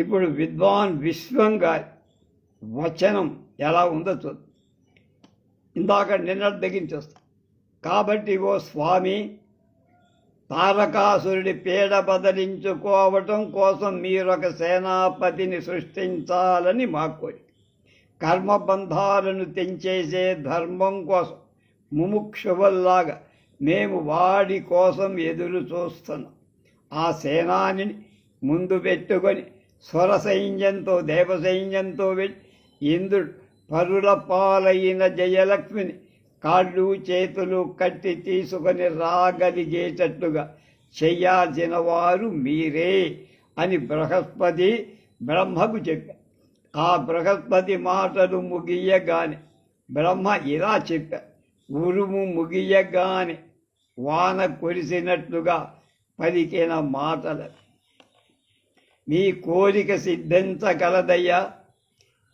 ఇప్పుడు విద్వాన్ విశ్వంగా వచనం ఎలా ఉందో చూద్దాం ఇందాక నిన్నటి కాబట్టి ఓ స్వామి తారకాసురుడి పీడ బదలించుకోవటం కోసం మీరొక సేనాపతిని సృష్టించాలని మా కోరిక కర్మబంధాలను తెంచేసే ధర్మం కోసం ముముక్షువల్లాగా మేము వాడి కోసం ఎదురు చూస్తున్నాం. ఆ సేనాని ముందు పెట్టుకొని స్వర సైన్యంతో దేవ సైన్యంతో ఇంద్రుడు పరుల పాలైన జయలక్ష్మిని కాళ్ళు చేతులు కట్టి తీసుకొని రాగలిగేటట్టుగా చెయ్యాల్సిన వారు మీరే అని బృహస్పతి బ్రహ్మకు చెప్పారు ఆ బృహస్పతి మాటలు ముగియగానే బ్రహ్మ ఇలా చెప్పారు ఉరుము ముగియగానే వాన కురిసినట్లుగా పలికిన మాటలు. మీ కోరిక సిద్ధించగలదయ్యా.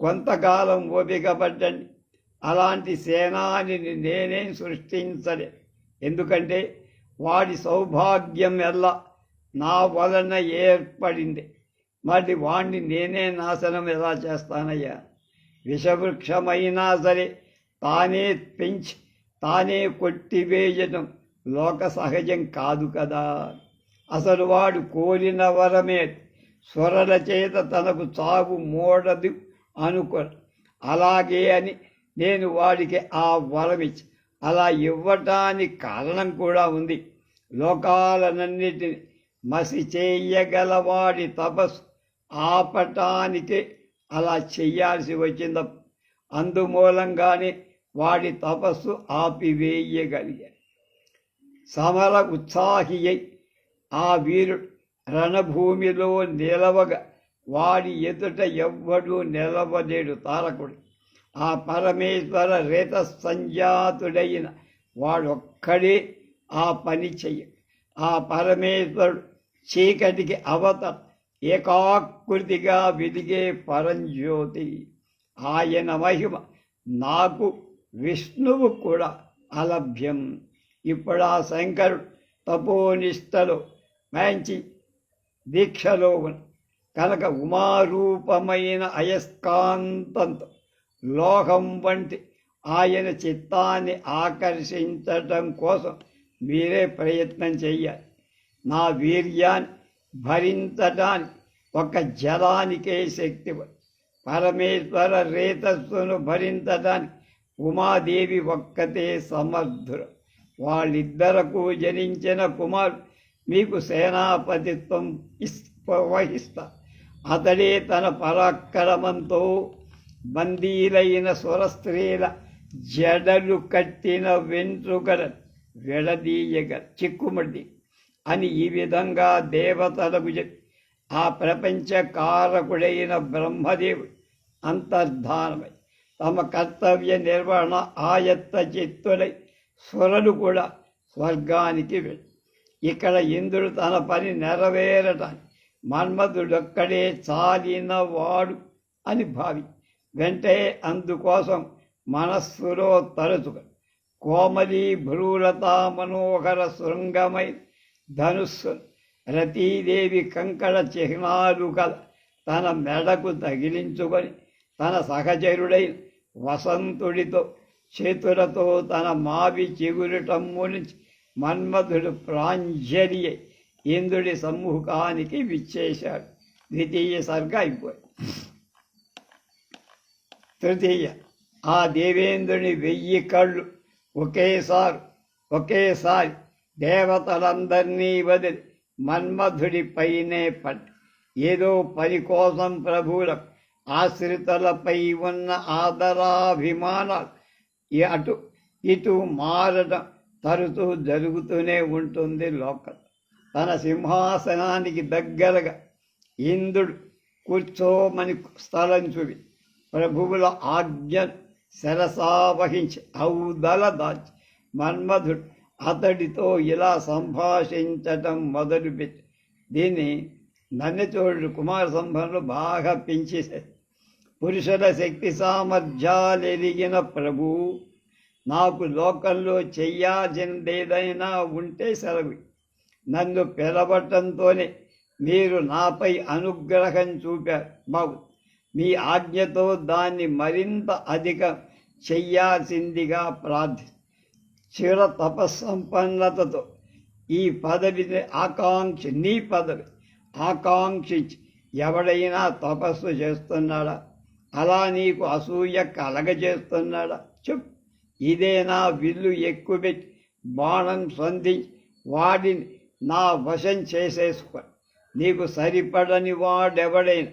కొంతకాలం ఓపిక పడ్డండి అలాంటి సేనాని నేనే సృష్టించలే. ఎందుకంటే వాడి సౌభాగ్యం ఎలా నా వలన ఏర్పడింది. మరి వాణ్ణి నేనే నాశనం ఎలా చేస్తానయ్యా? విషవృక్షమైనా సరే తానే పెంచి తానే కొట్టివేయటం లోక సహజం కాదు కదా. అసలు వాడు కోరిన వరమే స్వరల చేత తనకు చావు మోడదు అనుకో. అలాగే అని నేను వాడికి ఆ వరమిచ్చి అలా ఇవ్వటానికి కారణం కూడా ఉంది. లోకాలనన్నిటిని మసి చేయగలవాడి తపస్సు ఆపటానికి అలా చెయ్యాల్సి వచ్చింద. అందుమూలంగానే వాడి తపస్సు ఆపివేయగలిగాడు సమర ఉత్సాహి ఆ వీరుడు రణభూమిలో నిలవగా వాడి ఎదుట ఎవ్వడు నిలవలేడు తారకుడు. ఆ పరమేశ్వర రేత సంజాతుడైన వాడొక్కడే ఆ పని చెయ్య ఆ పరమేశ్వరుడు చీకటికి అవత ఏకాకృతిగా వెలిగే పరంజ్యోతి. ఆయన మహిమ నాకు విష్ణువు కూడా అలభ్యం. ఇప్పుడు ఆ శంకరుడు తపోనిష్టలో మంచి దీక్షలో కనుక ఉమారూపమైన అయస్కాంతంతో లోహం వంటి ఆయన చిత్తాన్ని ఆకర్షించటం కోసం మీరే ప్రయత్నం చెయ్యాలి. నా వీర్యాన్ని భరించటానికి ఒక జలానికే శక్తి పరమేశ్వర రేతస్సును భరించటానికి ఉమాదేవి ఒక్కతే సమర్థుడు. వాళ్ళిద్దరకు జనించిన కుమారుడు మీకు సేనాపతిత్వం వహిస్తా అతడే తన పరాక్రమంతో బందీలైన స్వరస్త్రీల జడలు కట్టిన వెంట్రుకల విడదీయగ చిక్కుమడి అని ఈ విధంగా దేవతలకు చెప్పి ఆ ప్రపంచ కారకుడైన బ్రహ్మదేవుడు అంతర్ధానమై తమ కర్తవ్య నిర్వహణ ఆయత్త చిత్తులై స్వరలు కూడా స్వర్గానికి వెళ్ళి ఇక్కడ ఇంద్రుడు తన పని నెరవేరటానికి మన్మధుడొక్కడే చాలినవాడు అని భావి. వెంటే అందుకోసం మనస్సులో తరచుగా కోమలి భ్రూలత మనోహర శృంగమై ధనుస్సు రతీదేవి కంకణ చిహ్నాలు కల తన మెడకు తగిలించుకొని తన సహచరుడైన వసంతుడితో చేతులతో తన మావి చిగురుటమ్ము నుంచి మన్మధుడు ప్రాంజలి ఇంద్రుడి సమ్ముఖానికి విచ్చేశాడు. ద్వితీయ సర్గ అయిపోయి తృతీయ ఆ దేవేంద్రుని వెయ్యి కళ్ళు ఒకేసారి ఒకేసారి దేవతలందరినీ వదిలి మన్మధుడిపైనే పట్ ఏదో పని కోసం ప్రభువులకు ఆశ్రితులపై ఉన్న ఆదరాభిమానాలు అటు ఇటు మారడం తరుతూ జరుగుతూనే ఉంటుంది లోకం. తన సింహాసనానికి దగ్గరగా ఇంద్రుడు కూర్చోమని స్థలం చూపి ప్రభువుల ఆజ్ఞ శరసావహించి ఔదల దాచి మన్మధుడు అతడితో ఇలా సంభాషించటం మొదలుపెట్టి దీన్ని నన్నచోడు కుమార సంభంలో బాగా పెంచేశారు పురుషుల శక్తి సామర్థ్యాలు ఎరిగిన ప్రభు నాకు లోకంలో చెయ్యాల్సిందేదైనా ఉంటే సెలవు. నన్ను పిలవటంతోనే మీరు నాపై అనుగ్రహం చూపారు బాబు. మీ ఆజ్ఞతో దాన్ని మరింత అధిక చెయ్యాల్సిందిగా ప్రార్థి. చిర తపస్సంపన్నతతో ఈ పదవిని ఆకాంక్ష నీ పదవి ఆకాంక్షించి ఎవడైనా తపస్సు చేస్తున్నాడా? అలా నీకు అసూయ కలగజేస్తున్నాడా? చెప్పు. ఇదేనా విల్లు ఎక్కువెట్టి బాణం సంధి వాడిని నా వశం చేసేసుకో. నీకు సరిపడని వాడెవడైనా?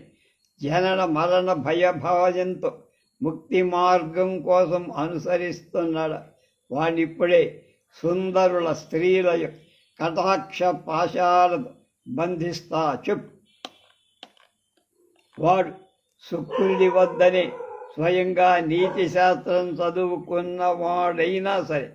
జనన మరణ భయభాజంతో ముక్తి మార్గం కోసం అనుసరిస్తున్నాడు? వాడిప్పుడే సుందరుల స్త్రీల యొక్క కటాక్ష పాశాలను బంధిస్తా. చెప్పు. వాడు శుక్రుడి వద్దనే స్వయంగా నీతి శాస్త్రం చదువుకున్న వాడైనా సరే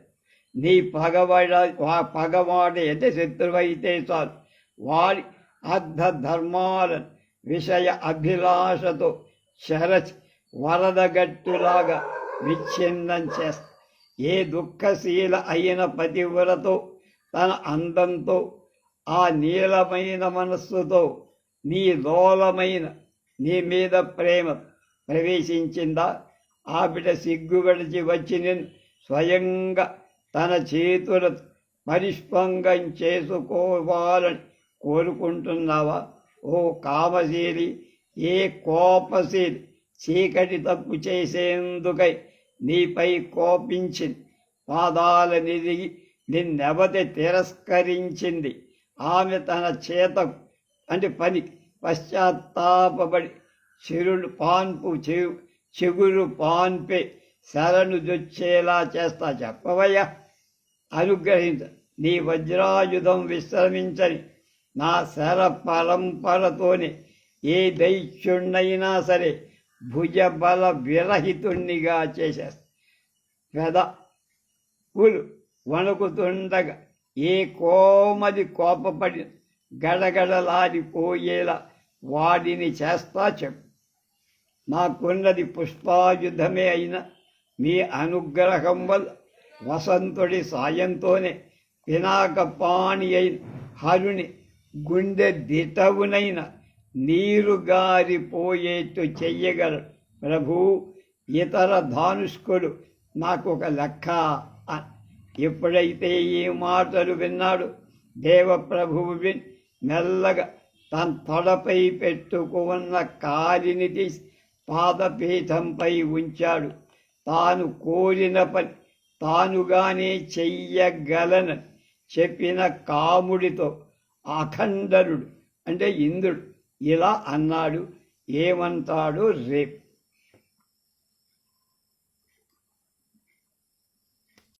నీ పగవాడ వా పగవాడ ఎంత శత్రువైతే చాలు వాడి అర్ధ ధర్మాలను విషయ అభిలాషతో శరచి వరదగట్టులాగా విచ్ఛిన్నం చేస్తా. ఏ దుఃఖశీల అయిన పతివ్రతో తన అందంతో ఆ నీలమైన మనస్సుతో నీ లోలమైన నీ మీద ప్రేమ ప్రవేశించిందా? ఆ బిడ్డ సిగ్గు వచ్చి నేను స్వయంగా తన చేతుల పరిష్పంగం చేసుకోవాలని కోరుకుంటున్నావా? ఓ కామశీలి ఏ కోపశీలి చీకటి తప్పు చేసేందుకై నీపై కోపించింది పాదాల నిదిగి నిన్నెవతి తిరస్కరించింది? ఆమె తన చేత అంటే పని పశ్చాత్తాపబడి చిరుడు పాన్పు చెవు చెగురు పాన్పే శరణు దొచ్చేలా చేస్తా చెప్పవయ్యా. అనుగ్రహించ నీ వజ్రాయుధం విశ్రమించని నా శర పరంపరతోనే ఏ దైత్యుణ్ణైనా సరే భుజబల విరహితుణ్ణిగా చేసేస్తా. పెద పులు వణుకుతుండగా ఏ కోమది కోపపడి గడగడలాడిపోయేలా వాడిని చేస్తా చెప్పు. నాకున్నది పుష్పాయుధమే అయిన మీ అనుగ్రహం వల్ల వసంతుడి సాయంతోనే పినాకపాణి అయిన హరుని గుండె దిటవునైన నీరు గారిపోయేట్టు చెయ్యగల ప్రభు ఇతర ధానుష్కుడు నాకు ఒక లెక్క ఎప్పుడైతే ఈ మాటలు విన్నాడు దేవప్రభువు విన్ మెల్లగా తన తొడపై పెట్టుకున్న కాలిని తీసి పాదపీఠంపై ఉంచాడు. తాను కోరిన పని తానుగానే చెయ్యగలనని చెప్పిన కాముడితో అఖండనుడు అంటే ఇంద్రుడు ఇలా అన్నాడు. ఏమంటాడు రేపు.